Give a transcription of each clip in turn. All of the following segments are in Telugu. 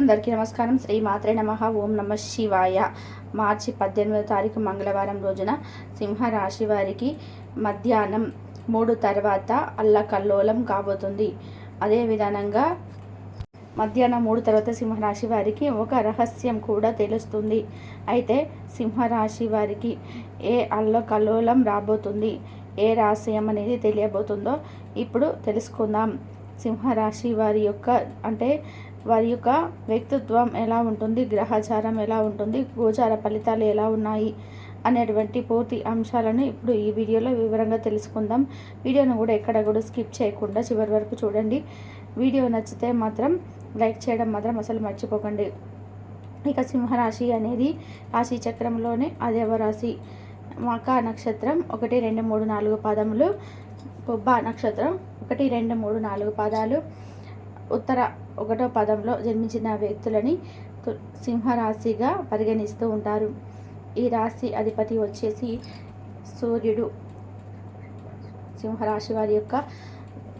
అందరికీ నమస్కారం. శ్రీ మాత్రే నమ. ఓం నమ శివాయ. మార్చి పద్దెనిమిదో తారీఖు మంగళవారం రోజున సింహరాశి వారికి మధ్యాహ్నం మూడు తర్వాత అల్లకల్లోలం కాబోతుంది. అదే విధానంగా మధ్యాహ్నం మూడు తర్వాత సింహరాశి వారికి ఒక రహస్యం కూడా తెలుస్తుంది. అయితే సింహరాశి వారికి ఏ అల్లకల్లోలం రాబోతుంది? ఏ రహస్యం అనేది తెలియబోతుందో ఇప్పుడు తెలుసుకుందాం. సింహరాశి వారి యొక్క అంటే వారి యొక్క వ్యక్తిత్వం ఎలా ఉంటుంది గ్రహచారం ఎలా ఉంటుంది గోచార ఫలితాలు ఎలా ఉన్నాయి అనేటువంటి పూర్తి అంశాలను ఇప్పుడు ఈ వీడియోలో వివరంగా తెలుసుకుందాం. వీడియోను కూడా ఎక్కడ కూడా స్కిప్ చేయకుండా చివరి వరకు చూడండి. వీడియో నచ్చితే మాత్రం లైక్ చేయడం మాత్రం అసలు మర్చిపోకండి. ఇక సింహరాశి అనేది రాశి చక్రంలోనే అదేవ రాశి మకా నక్షత్రం ఒకటి రెండు మూడు నాలుగు పాదములు. పుబ్బ నక్షత్రం ఒకటి రెండు మూడు నాలుగు పాదాలు. ఉత్తర ఒకటో పదంలో జన్మించిన వ్యక్తులని సింహరాశిగా పరిగణిస్తూ ఉంటారు. ఈ రాశి అధిపతి వచ్చేసి సూర్యుడు. సింహరాశి వారి యొక్క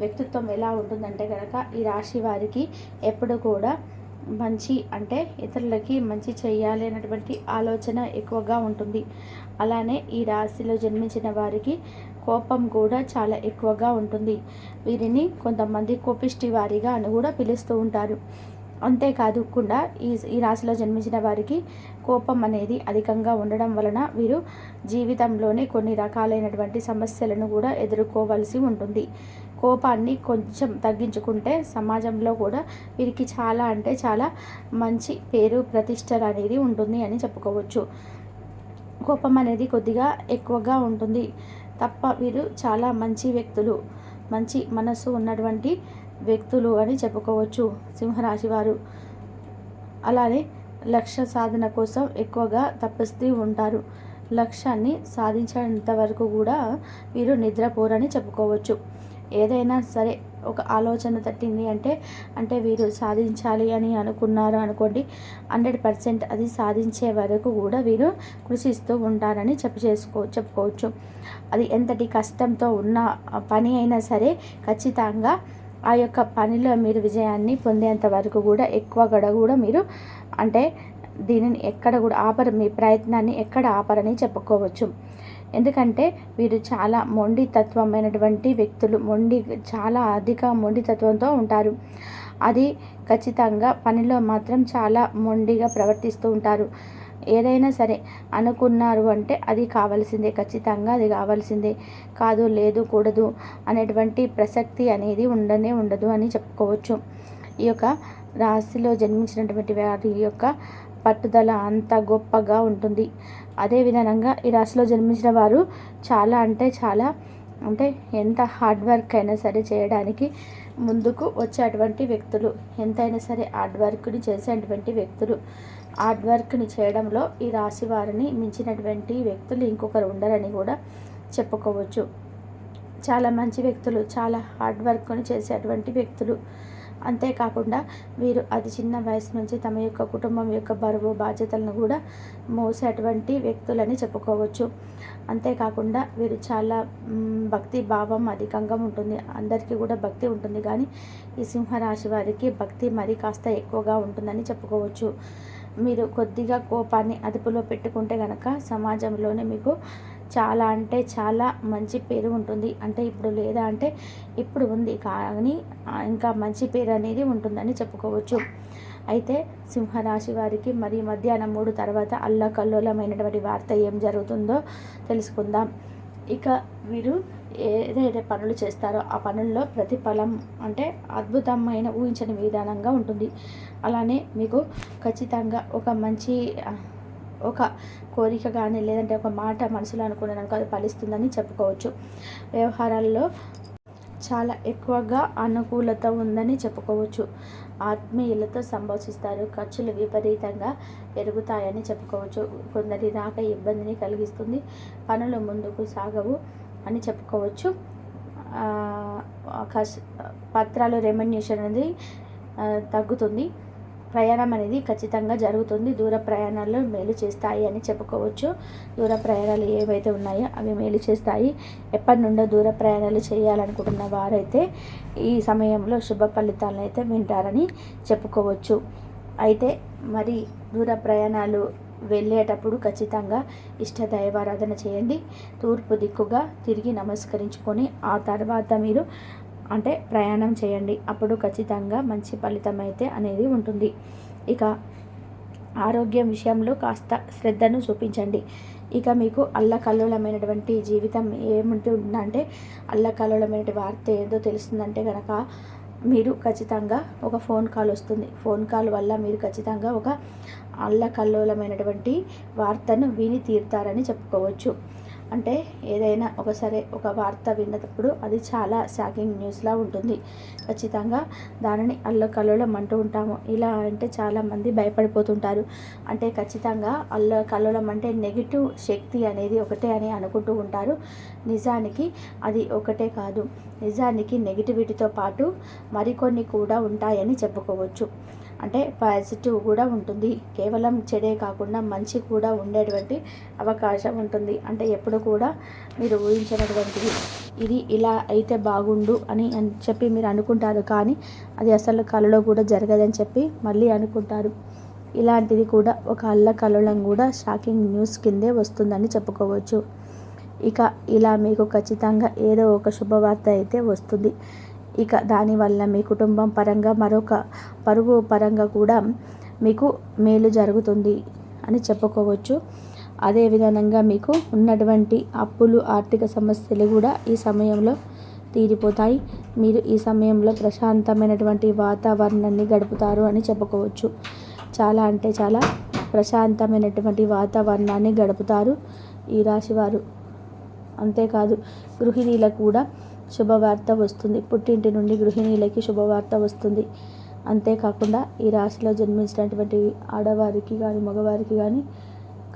వ్యక్తిత్వం ఎలా ఉంటుందంటే కనుక ఈ రాశి వారికి ఎప్పుడు కూడా మంచి అంటే ఇతరులకి మంచి చేయాలి అనేటువంటి ఆలోచన ఎక్కువగా ఉంటుంది. అలానే ఈ రాశిలో జన్మించిన వారికి కోపం కూడా చాలా ఎక్కువగా ఉంటుంది. వీరిని కొంతమంది కోపిష్టి వారిగా అని కూడా పిలుస్తూ ఉంటారు. అంతేకాదు కూడా ఈ ఈ రాశిలో జన్మించిన వారికి కోపం అనేది అధికంగా ఉండడం వలన వీరు జీవితంలోనే కొన్ని రకాలైనటువంటి సమస్యలను కూడా ఎదుర్కోవలసి ఉంటుంది. కోపాన్ని కొంచెం తగ్గించుకుంటే సమాజంలో కూడా వీరికి చాలా అంటే చాలా మంచి పేరు ప్రతిష్టలు అనేది ఉంటుంది అని చెప్పుకోవచ్చు. కోపం అనేది కొద్దిగా ఎక్కువగా ఉంటుంది. తప్ప వీరు చాలా మంచి వ్యక్తులు మంచి మనసు ఉన్నటువంటి వ్యక్తులు అని చెప్పుకోవచ్చు సింహరాశి వారు. అలానే లక్ష్య సాధన కోసం ఎక్కువగా తప్పిస్తూ ఉంటారు. లక్ష్యాన్ని సాధించేంత వరకు కూడా వీరు నిద్రపోరని చెప్పుకోవచ్చు. ఏదైనా సరే ఒక ఆలోచన తట్టింది అంటే అంటే వీరు సాధించాలి అని అనుకున్నారు అనుకోండి హండ్రెడ్ పర్సెంట్ అది సాధించే వరకు కూడా వీరు కృషిస్తూ ఉంటారని చెప్పు చేసుకో చెప్పుకోవచ్చు. అది ఎంతటి కష్టంతో ఉన్న పని అయినా సరే ఖచ్చితంగా ఆ యొక్క పనిలో మీరు విజయాన్ని పొందేంత వరకు కూడా ఎక్కువ గడ కూడా మీరు అంటే దీనిని ఎక్కడ కూడా ఆపరు మీ ప్రయత్నాన్ని ఎక్కడ ఆపరని చెప్పుకోవచ్చు. ఎందుకంటే వీరు చాలా మొండితత్వమైనటువంటి వ్యక్తులు మొండి చాలా అధిక మొండితత్వంతో ఉంటారు. అది ఖచ్చితంగా పనిలో మాత్రం చాలా మొండిగా ప్రవర్తిస్తూ ఉంటారు. ఏదైనా సరే అనుకున్నారు అంటే అది కావాల్సిందే ఖచ్చితంగా అది కావాల్సిందే. కాదు లేదు కూడదు అనేటువంటి ప్రసక్తి అనేది ఉండనే ఉండదు అని చెప్పుకోవచ్చు. ఈ యొక్క రాశిలో జన్మించినటువంటి వారి యొక్క పట్టుదల అంత గొప్పగా ఉంటుంది. అదే విధంగా ఈ రాశిలో జన్మించిన వారు చాలా అంటే చాలా అంటే ఎంత హార్డ్ వర్క్ అయినా సరే చేయడానికి ముందుకు వచ్చేటువంటి వ్యక్తులు. ఎంతైనా సరే హార్డ్ వర్క్ని చేసేటువంటి వ్యక్తులు. హార్డ్ వర్క్ని చేయడంలో ఈ రాశి వారిని మించినటువంటి వ్యక్తులు ఇంకొకరు ఉండరని కూడా చెప్పుకోవచ్చు. చాలా మంచి వ్యక్తులు చాలా హార్డ్ వర్క్ని చేసేటువంటి వ్యక్తులు. అంతేకాకుండా వీరు అతి చిన్న వయసు నుంచి తమ యొక్క కుటుంబం యొక్క బరువు బాధ్యతలను కూడా మోసేటువంటి వ్యక్తులని చెప్పుకోవచ్చు. అంతేకాకుండా వీరు చాలా భక్తి భావం అధికంగా ఉంటుంది. అందరికీ కూడా భక్తి ఉంటుంది. కానీ ఈ సింహరాశి వారికి భక్తి మరి కాస్త ఎక్కువగా ఉంటుందని చెప్పుకోవచ్చు. మీరు కొద్దిగా కోపాన్ని అదుపులో పెట్టుకుంటే కనుక సమాజంలోనే మీకు చాలా అంటే చాలా మంచి పేరు ఉంటుంది. అంటే ఇప్పుడు లేదా అంటే ఇప్పుడు ఉంది. కానీ ఇంకా మంచి పేరు అనేది ఉంటుందని చెప్పుకోవచ్చు. అయితే సింహరాశి వారికి మరి మధ్యాహ్నం మూడు తర్వాత అల్లకల్లోలమైనటువంటి వార్త ఏం జరుగుతుందో తెలుసుకుందాం. ఇక వీరు ఏదైతే పనులు చేస్తారో ఆ పనుల్లో ప్రతిఫలం అంటే అద్భుతమైన ఊహించని విధానంగా ఉంటుంది. అలానే మీకు ఖచ్చితంగా ఒక మంచి ఒక కోరిక కానీ లేదంటే ఒక మాట మనసులో అనుకున్నాను అది ఫలిస్తుందని చెప్పుకోవచ్చు. వ్యవహారాల్లో చాలా ఎక్కువగా అనుకూలత ఉందని చెప్పుకోవచ్చు. ఆత్మీయులతో సంభాషిస్తారు. ఖర్చులు విపరీతంగా పెరుగుతాయని చెప్పుకోవచ్చు. కొందరి రాక ఇబ్బందిని కలిగిస్తుంది. పనులు ముందుకు సాగవు అని చెప్పుకోవచ్చు. కష్ పత్రాలు రెమ్యునేషన్ అనేది తగ్గుతుంది. ప్రయాణం అనేది ఖచ్చితంగా జరుగుతుంది. దూర ప్రయాణాలు మేలు చేస్తాయి అని చెప్పుకోవచ్చు. దూర ప్రయాణాలు ఏవైతే ఉన్నాయో అవి మేలు చేస్తాయి. ఎప్పటి నుండో దూర ప్రయాణాలు చేయాలనుకుంటున్న వారైతే ఈ సమయంలో శుభ ఫలితాలను అయితే వింటారని చెప్పుకోవచ్చు. అయితే మరి దూర ప్రయాణాలు వెళ్ళేటప్పుడు ఖచ్చితంగా ఇష్ట దైవారాధన చేయండి. తూర్పు దిక్కుగా తిరిగి నమస్కరించుకొని ఆ తర్వాత మీరు అంటే ప్రయాణం చేయండి. అప్పుడు ఖచ్చితంగా మంచి ఫలితం అయితే అనేది ఉంటుంది. ఇక ఆరోగ్యం విషయంలో కాస్త శ్రద్ధను చూపించండి. ఇక మీకు అల్లకల్లోలమైనటువంటి జీవితం ఏముంటుందంటే అల్లకల్లోలమైన వార్త ఏదో తెలుస్తుందంటే కనుక మీరు ఖచ్చితంగా ఒక ఫోన్ కాల్ వస్తుంది. ఫోన్ కాల్ వల్ల మీరు ఖచ్చితంగా ఒక అల్లకల్లోలమైనటువంటి వార్తను విని తీరుతారని చెప్పుకోవచ్చు. అంటే ఏదైనా ఒకసారి ఒక వార్త విన్నప్పుడు అది చాలా షాకింగ్ న్యూస్లా ఉంటుంది. ఖచ్చితంగా దానిని అల్లకల్లోలం అంటూ ఉంటాము. ఇలా అంటే చాలామంది భయపడిపోతుంటారు. అంటే ఖచ్చితంగా అల్లకల్లోలం అంటే నెగిటివ్ శక్తి అనేది ఒకటే అని అనుకుంటూ ఉంటారు. నిజానికి అది ఒకటే కాదు. నిజానికి నెగిటివిటీతో పాటు మరికొన్ని కూడా ఉంటాయని చెప్పుకోవచ్చు. అంటే పాజిటివ్ కూడా ఉంటుంది. కేవలం చెడే కాకుండా మంచి కూడా ఉండేటువంటి అవకాశం ఉంటుంది. అంటే ఎప్పుడు కూడా మీరు ఊహించినటువంటిది ఇది ఇలా అయితే బాగుండు అని అని చెప్పి మీరు అనుకుంటారు. కానీ అది అసలు కళలో కూడా జరగదని చెప్పి మళ్ళీ అనుకుంటారు. ఇలాంటిది కూడా ఒక అల్ల కలలం కూడా షాకింగ్ న్యూస్ కిందే వస్తుందని చెప్పుకోవచ్చు. ఇక ఇలా మీకు ఖచ్చితంగా ఏదో ఒక శుభవార్త అయితే వస్తుంది. ఇక దానివల్ల మీ కుటుంబం పరంగా మరొక పరుగు పరంగా కూడా మీకు మేలు జరుగుతుంది అని చెప్పుకోవచ్చు. అదేవిధంగా మీకు ఉన్నటువంటి అప్పులు ఆర్థిక సమస్యలు కూడా ఈ సమయంలో తీరిపోతాయి. మీరు ఈ సమయంలో ప్రశాంతమైనటువంటి వాతావరణాన్ని గడుపుతారు అని చెప్పుకోవచ్చు. చాలా అంటే చాలా ప్రశాంతమైనటువంటి వాతావరణాన్ని గడుపుతారు ఈ రాశివారు. అంతేకాదు గృహిణీలకు కూడా శుభవార్త వస్తుంది. పుట్టింటి నుండి గృహిణీలకి శుభవార్త వస్తుంది. అంతేకాకుండా ఈ రాశిలో జన్మించినటువంటి ఆడవారికి కానీ మగవారికి కానీ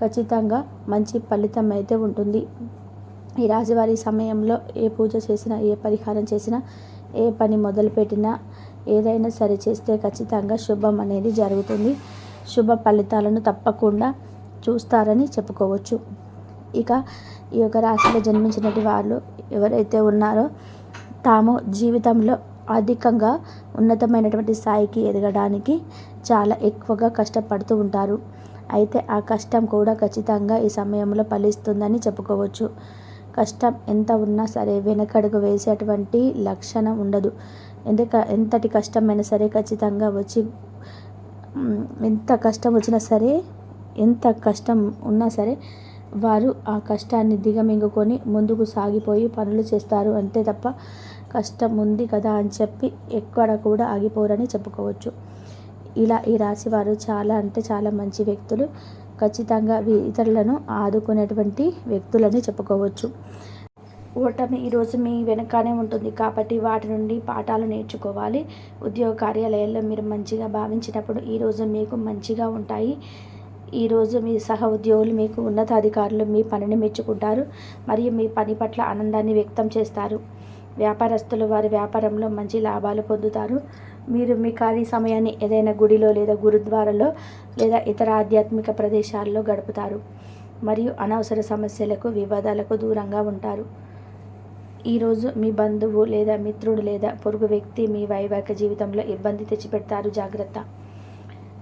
ఖచ్చితంగా మంచి ఫలితం అయితే ఉంటుంది. ఈ రాశివారి సమయంలో ఏ పూజ చేసినా ఏ పరిహారం చేసినా ఏ పని మొదలుపెట్టినా ఏదైనా సరే చేస్తే ఖచ్చితంగా శుభం అనేది జరుగుతుంది. శుభ ఫలితాలను తప్పకుండా చూస్తారని చెప్పుకోవచ్చు. ఇక ఈ యొక్క రాశిలో జన్మించినటువంటి వాళ్ళు ఎవరైతే ఉన్నారో తాము జీవితంలో అధికంగా ఉన్నతమైనటువంటి స్థాయికి ఎదగడానికి చాలా ఎక్కువగా కష్టపడుతూ ఉంటారు. అయితే ఆ కష్టం కూడా ఖచ్చితంగా ఈ సమయంలో ఫలిస్తుందని చెప్పుకోవచ్చు. కష్టం ఎంత ఉన్నా సరే వెనకడుగు వేసేటువంటి లక్షణం ఉండదు. ఎందుక ఎంతటి కష్టమైనా సరే ఖచ్చితంగా వచ్చి ఎంత కష్టం వచ్చినా సరే ఎంత కష్టం ఉన్నా సరే వారు ఆ కష్టాన్ని దిగమింగుకొని ముందుకు సాగిపోయి పనులు చేస్తారు. అంతే తప్ప కష్టం ఉంది కదా అని చెప్పి ఎక్కడ కూడా ఆగిపోరని చెప్పుకోవచ్చు. ఇలా ఈ రాశి వారు చాలా అంటే చాలా మంచి వ్యక్తులు. ఖచ్చితంగా ఇతరులను ఆదుకునేటువంటి వ్యక్తులని చెప్పుకోవచ్చు. ఓటమి ఈరోజు మీ వెనకానే ఉంటుంది. కాబట్టి వాటి నుండి పాఠాలు నేర్చుకోవాలి. ఉద్యోగ కార్యాలయాల్లో మీరు మంచిగా భావించినప్పుడు ఈరోజు మీకు మంచిగా ఉంటాయి. ఈరోజు మీ సహ ఉద్యోగులు మీకు ఉన్నతాధికారులు మీ పనిని మెచ్చుకుంటారు మరియు మీ పని పట్ల ఆనందాన్ని వ్యక్తం చేస్తారు. వ్యాపారస్తులు వారి వ్యాపారంలో మంచి లాభాలు పొందుతారు. మీరు మీ ఖాళీ సమయాన్ని ఏదైనా గుడిలో లేదా గురుద్వారాలో లేదా ఇతర ఆధ్యాత్మిక ప్రదేశాల్లో గడుపుతారు మరియు అనవసర సమస్యలకు వివాదాలకు దూరంగా ఉంటారు. ఈరోజు మీ బంధువు లేదా మిత్రుడు లేదా పొరుగు వ్యక్తి మీ వైవాహిక జీవితంలో ఇబ్బంది తెచ్చిపెడతారు. జాగ్రత్త.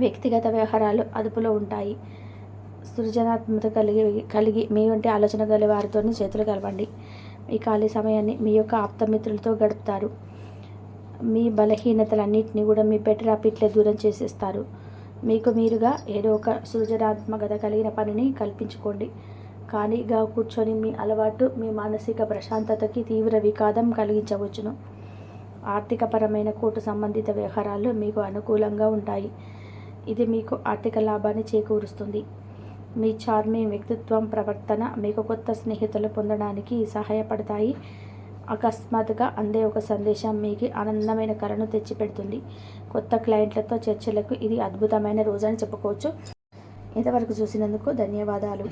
వ్యక్తిగత వ్యవహారాలు అదుపులో ఉంటాయి. సృజనాత్మక కలిగి కలిగి మీ వంటి ఆలోచన గల వారితో చేతులు కలవండి మీ ఖాళీ సమయాన్ని మీ యొక్క ఆప్తమిత్రులతో గడుపుతారు. మీ బలహీనతలన్నింటినీ కూడా మీ బెటర్ అపిట్లే దూరం చేసేస్తారు. మీకు మీరుగా ఏదో ఒక సృజనాత్మకత కలిగిన పనిని కల్పించుకోండి. ఖాళీగా కూర్చొని మీ అలవాటు మీ మానసిక ప్రశాంతతకి తీవ్ర వికాదం కలిగించవచ్చును. ఆర్థికపరమైన కోర్టు సంబంధిత వ్యవహారాలు మీకు అనుకూలంగా ఉంటాయి. ఇది మీకు ఆర్థిక లాభాన్ని చేకూరుస్తుంది. మీ చార్మింగ్ వ్యక్తిత్వం ప్రవర్తన మీకు కొత్త స్నేహితులు పొందడానికి సహాయపడతాయి. అకస్మాత్తుగా అందే ఒక సందేశం మీకు ఆనందమైన కళను తెచ్చిపెడుతుంది. కొత్త క్లయింట్లతో చర్చలకు ఇది అద్భుతమైన రోజు అని చెప్పుకోవచ్చు. ఇంతవరకు చూసినందుకు ధన్యవాదాలు.